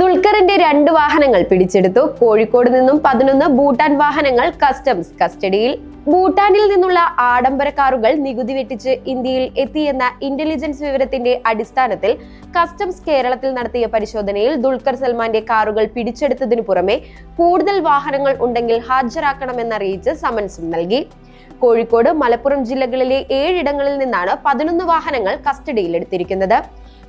ദുൽഖറിന്റെ രണ്ട് വാഹനങ്ങൾ പിടിച്ചെടുത്തു. കോഴിക്കോട് നിന്നും പതിനൊന്ന് ഭൂട്ടാൻ വാഹനങ്ങൾ കസ്റ്റംസ് കസ്റ്റഡിയിൽ ഭൂട്ടാനിൽ നിന്നുള്ള ആഡംബര കാറുകൾ നികുതി വെട്ടിച്ച് ഇന്ത്യയിൽ എത്തിയെന്ന ഇന്റലിജൻസ് വിവരത്തിന്റെ അടിസ്ഥാനത്തിൽ കസ്റ്റംസ് കേരളത്തിൽ നടത്തിയ പരിശോധനയിൽ ദുൽഖർ സൽമാന്റെ കാറുകൾ പിടിച്ചെടുത്തതിനു പുറമെ കൂടുതൽ വാഹനങ്ങൾ ഉണ്ടെങ്കിൽ ഹാജരാക്കണമെന്നറിയിച്ച് സമൻസും നൽകി. കോഴിക്കോട് മലപ്പുറം ജില്ലകളിലെ ഏഴിടങ്ങളിൽ നിന്നാണ് പതിനൊന്ന് വാഹനങ്ങൾ കസ്റ്റഡിയിലെടുത്തിരിക്കുന്നത്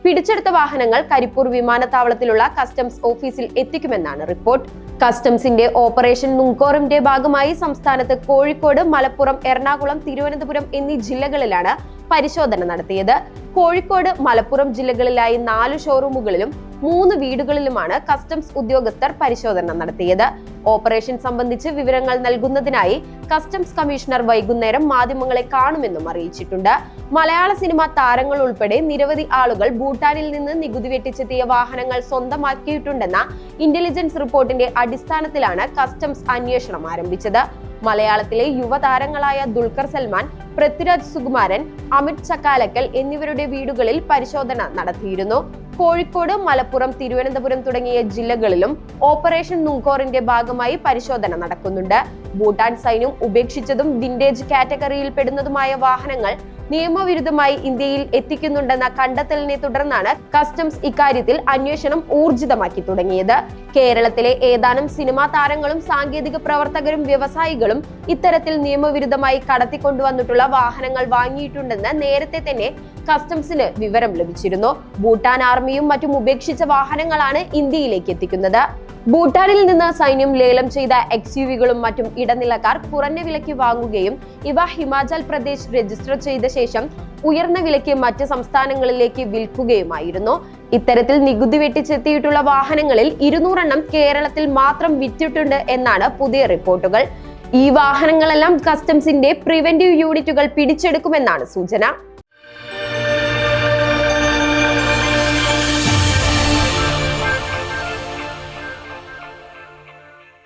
പിടിച്ചെടുത്ത വാഹനങ്ങൾ കരിപ്പൂർ വിമാനത്താവളത്തിലുള്ള കസ്റ്റംസ് ഓഫീസിൽ എത്തിക്കുമെന്നാണ് റിപ്പോർട്ട്. കസ്റ്റംസിന്റെ ഓപ്പറേഷൻ നുങ്കോറിന്റെ ഭാഗമായി സംസ്ഥാനത്ത് കോഴിക്കോട് മലപ്പുറം എറണാകുളം തിരുവനന്തപുരം എന്നീ ജില്ലകളിലാണ് പരിശോധന നടത്തിയത്. കോഴിക്കോട് മലപ്പുറം ജില്ലകളിലായി നാല് ഷോറൂമുകളിലും മൂന്ന് വീടുകളിലുമാണ് കസ്റ്റംസ് ഉദ്യോഗസ്ഥർ പരിശോധന നടത്തിയത്. ഓപ്പറേഷൻ സംബന്ധിച്ച് വിവരങ്ങൾ നൽകുന്നതിനായി കസ്റ്റംസ് കമ്മീഷണർ വൈകുന്നേരം മാധ്യമങ്ങളെ കാണുമെന്നും അറിയിച്ചിട്ടുണ്ട്. മലയാള സിനിമ താരങ്ങൾ ഉൾപ്പെടെ നിരവധി ആളുകൾ ഭൂട്ടാനിൽ നിന്ന് നികുതി വെട്ടിച്ചെത്തിയ വാഹനങ്ങൾ സ്വന്തമാക്കിയിട്ടുണ്ടെന്ന ഇന്റലിജൻസ് റിപ്പോർട്ടിന്റെ അടിസ്ഥാനത്തിലാണ് കസ്റ്റംസ് അന്വേഷണം ആരംഭിച്ചത്. മലയാളത്തിലെ യുവതാരങ്ങളായ ദുൽഖർ സൽമാൻ പൃഥ്വിരാജ് സുകുമാരൻ അമിത് ചക്കാലക്കൽ എന്നിവരുടെ വീടുകളിൽ പരിശോധന നടത്തിയിരുന്നു. കോഴിക്കോട് മലപ്പുറം തിരുവനന്തപുരം തുടങ്ങിയ ജില്ലകളിലും ഓപ്പറേഷൻ നുങ്കോറിന്റെ ഭാഗമായി പരിശോധന നടക്കുന്നുണ്ട്. ഭൂട്ടാൻ സൈന്യം ഉപേക്ഷിച്ചതും വിന്റേജ് കാറ്റഗറിയിൽ പെടുന്നതുമായ വാഹനങ്ങൾ നിയമവിരുദ്ധമായി ഇന്ത്യയിൽ എത്തിക്കുന്നുണ്ടെന്ന കണ്ടെത്തലിനെ തുടർന്നാണ് കസ്റ്റംസ് ഇക്കാര്യത്തിൽ അന്വേഷണം ഊർജിതമാക്കി തുടങ്ങിയത്. കേരളത്തിലെ ഏതാനും സിനിമാ താരങ്ങളും സാങ്കേതിക പ്രവർത്തകരും വ്യവസായികളും ഇത്തരത്തിൽ നിയമവിരുദ്ധമായി കടത്തിക്കൊണ്ടുവന്നിട്ടുള്ള വാഹനങ്ങൾ വാങ്ങിയിട്ടുണ്ടെന്ന് നേരത്തെ തന്നെ കസ്റ്റംസിന് വിവരം ലഭിച്ചിരുന്നു. ഭൂട്ടാൻ ആർമിയും മറ്റും ഉപേക്ഷിച്ച വാഹനങ്ങളാണ് ഇന്ത്യയിലേക്ക് എത്തിക്കുന്നത്. ഭൂട്ടാനിൽ നിന്ന് സൈന്യം ലേലം ചെയ്ത എക്സ് യുവികളും മറ്റും ഇടനിലക്കാർ കുറഞ്ഞ വിലയ്ക്ക് വാങ്ങുകയും ഇവ ഹിമാചൽ പ്രദേശ് രജിസ്റ്റർ ചെയ്ത ശേഷം ഉയർന്ന വിലയ്ക്ക് മറ്റ് സംസ്ഥാനങ്ങളിലേക്ക് വിൽക്കുകയുമായിരുന്നു. ഇത്തരത്തിൽ നികുതി വെട്ടിച്ചെത്തിയിട്ടുള്ള വാഹനങ്ങളിൽ ഇരുന്നൂറെണ്ണം കേരളത്തിൽ മാത്രം വിറ്റിട്ടുണ്ട് എന്നാണ് പുതിയ റിപ്പോർട്ടുകൾ. ഈ വാഹനങ്ങളെല്ലാം കസ്റ്റംസിന്റെ പ്രിവെന്റീവ് യൂണിറ്റുകൾ പിടിച്ചെടുക്കുമെന്നാണ് സൂചന.